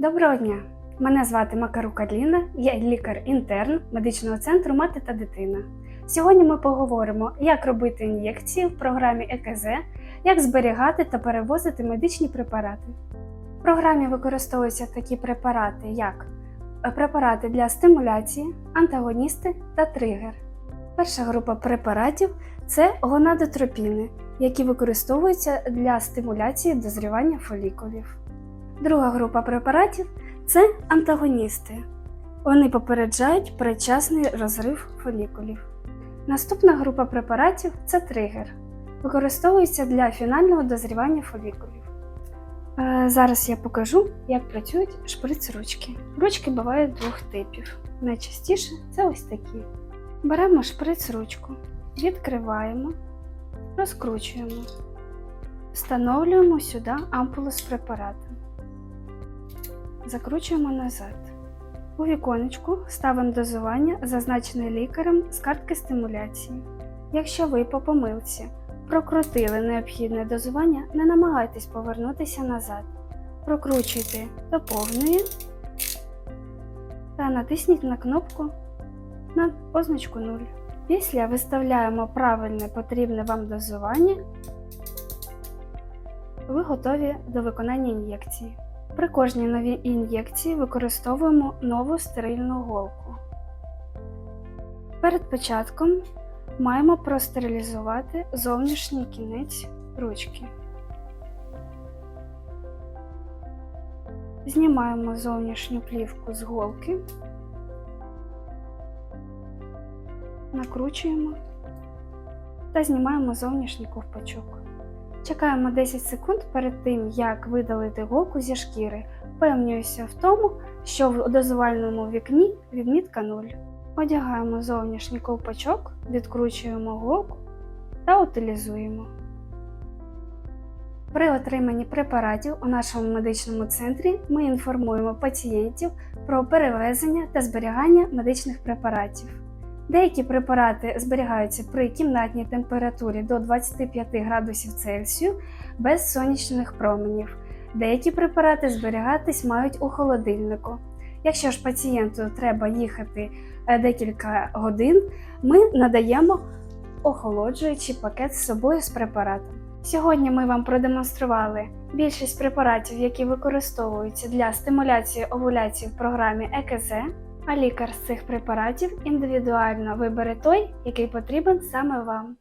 Доброго дня! Мене звати Макарук Аліна, я лікар-інтерн медичного центру Мати та дитина. Сьогодні ми поговоримо, як робити ін'єкції в програмі ЕКЗ, як зберігати та перевозити медичні препарати. В програмі використовуються такі препарати, як е, препарати для стимуляції, антагоністи та тригер. Перша група препаратів це гонадотропіни, які використовуються для стимуляції дозрівання фолікулів. Друга група препаратів це антагоністи. Вони попереджають передчасний розрив фолікулів. Наступна група препаратів це тригер. Використовується для фінального дозрівання фолікулів. Е, Зараз я покажу, як працюють шприц-ручки. Ручки бувають двох типів. Найчастіше це ось такі. Беремо шприц-ручку, відкриваємо, розкручуємо, встановлюємо сюди ампулу з препаратом. Закручуємо назад. У віконечку ставимо дозування, зазначене лікарем з картки стимуляції. Якщо ви по помилці прокрутили необхідне дозування, не намагайтесь повернутися назад. Прокручуйте до повної та натисніть на кнопку на позначку 0. Після виставляємо правильне потрібне вам дозування. Ви готові до виконання ін'єкції. При кожній новій ін'єкції використовуємо нову стерильну голку. Перед початком маємо простерилізувати зовнішній кінець ручки. Знімаємо зовнішню плівку з голки, накручуємо та знімаємо зовнішній ковпачок. Чекаємо 10 секунд перед тим, як видалити голку зі шкіри. Впевнююся в тому, що в дозувальному вікні відмітка 0. Одягаємо зовнішній ковпачок, відкручуємо голку та утилізуємо. При отриманні препаратів у нашому медичному центрі ми інформуємо пацієнтів про перевезення та зберігання медичних препаратів. Деякі препарати зберігаються при кімнатній температурі до 25 градусів Цельсію без сонячних променів. Деякі препарати зберігатись мають у холодильнику. Якщо ж пацієнту треба їхати е, декілька годин, ми надаємо охолоджуючий пакет з собою з препаратом. Сьогодні ми вам продемонстрували більшість препаратів, які використовуються для стимуляції овуляції в програмі ЕКЗ. А лікар з цих препаратів індивідуально вибере той, який потрібен саме вам.